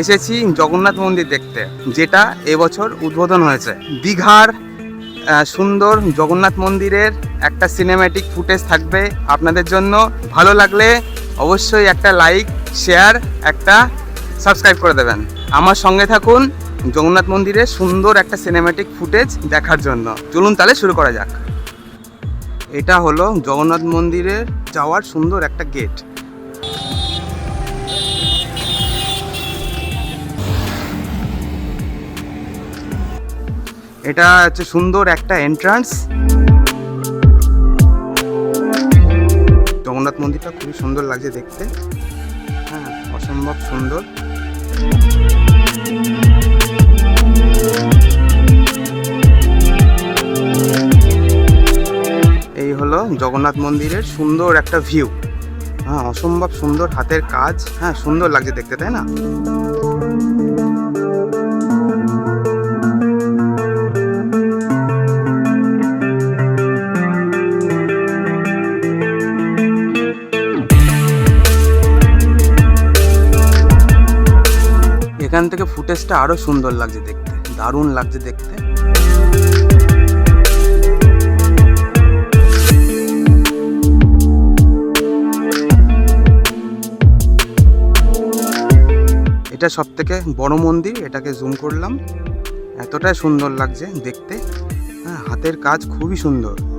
এসেছি জগন্নাথ মন্দির দেখতে, যেটা এবছর উদ্বোধন হয়েছে। দীঘার সুন্দর জগন্নাথ মন্দিরের একটা সিনেম্যাটিক ফুটেজ থাকবে আপনাদের জন্য। ভালো লাগলে অবশ্যই একটা লাইক শেয়ার একটা সাবস্ক্রাইব করে দেবেন। আমার সঙ্গে থাকুন জগন্নাথ মন্দিরের সুন্দর একটা সিনেম্যাটিক ফুটেজ দেখার জন্য। চলুন তাহলে শুরু করা যাক। এটা হলো জগন্নাথ মন্দিরে যাওয়ার সুন্দর একটা গেট এটা হচ্ছে সুন্দর একটা এন্ট্রান্স জগন্নাথ মন্দিরটা খুবই সুন্দর লাগছে দেখতে। হ্যাঁ অসম্ভব সুন্দর। জগন্নাথ মন্দিরের সুন্দর একটা ভিউ হ্যাঁ অসম্ভব সুন্দর হাতের কাজ। হ্যাঁ সুন্দর লাগছে দেখতে, তাই না? এখান থেকে ফুটেজটা আরও সুন্দর লাগছে দেখতে, দারুণ লাগছে দেখতে। এটা সব থেকে বড় মন্দির, এটাকে জুম করলাম। এতটাই সুন্দর লাগছে দেখতে। হ্যাঁ হাতের কাজ খুবই সুন্দর।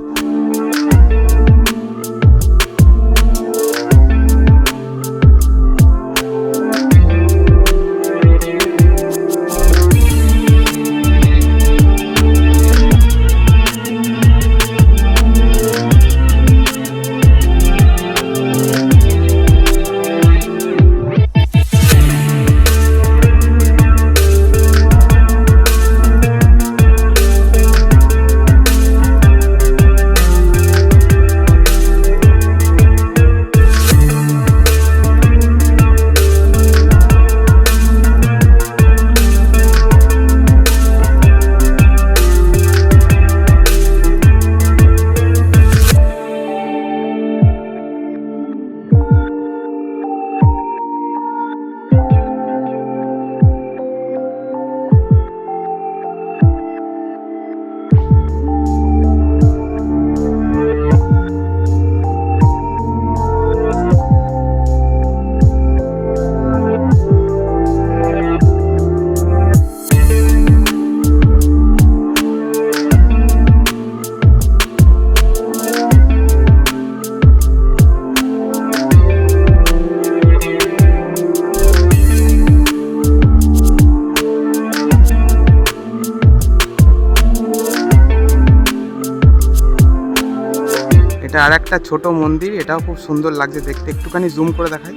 এটা আর একটা ছোট মন্দির, এটাও খুব সুন্দর লাগছে দেখতে। একটুখানি জুম করে দেখাই।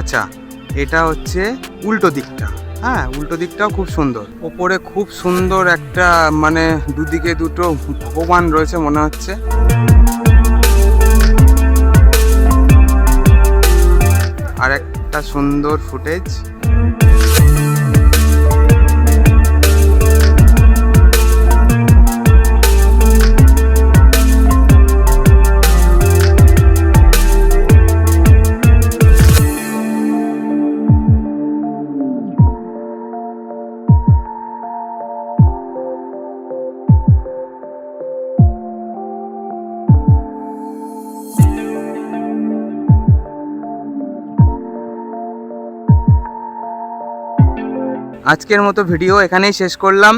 আচ্ছা এটা হচ্ছে উল্টো দিকটা। হ্যাঁ উল্টো দিকটাও খুব সুন্দর। ওপরে খুব সুন্দর একটা মানে দুদিকে দুটো ভগবান রয়েছে মনে হচ্ছে। আর একটা সুন্দর ফুটেজ। আজকের মতো ভিডিও এখানেই শেষ করলাম।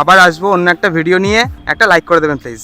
আবার আসব অন্য একটা ভিডিও নিয়ে। একটা লাইক করে দেবেন প্লিজ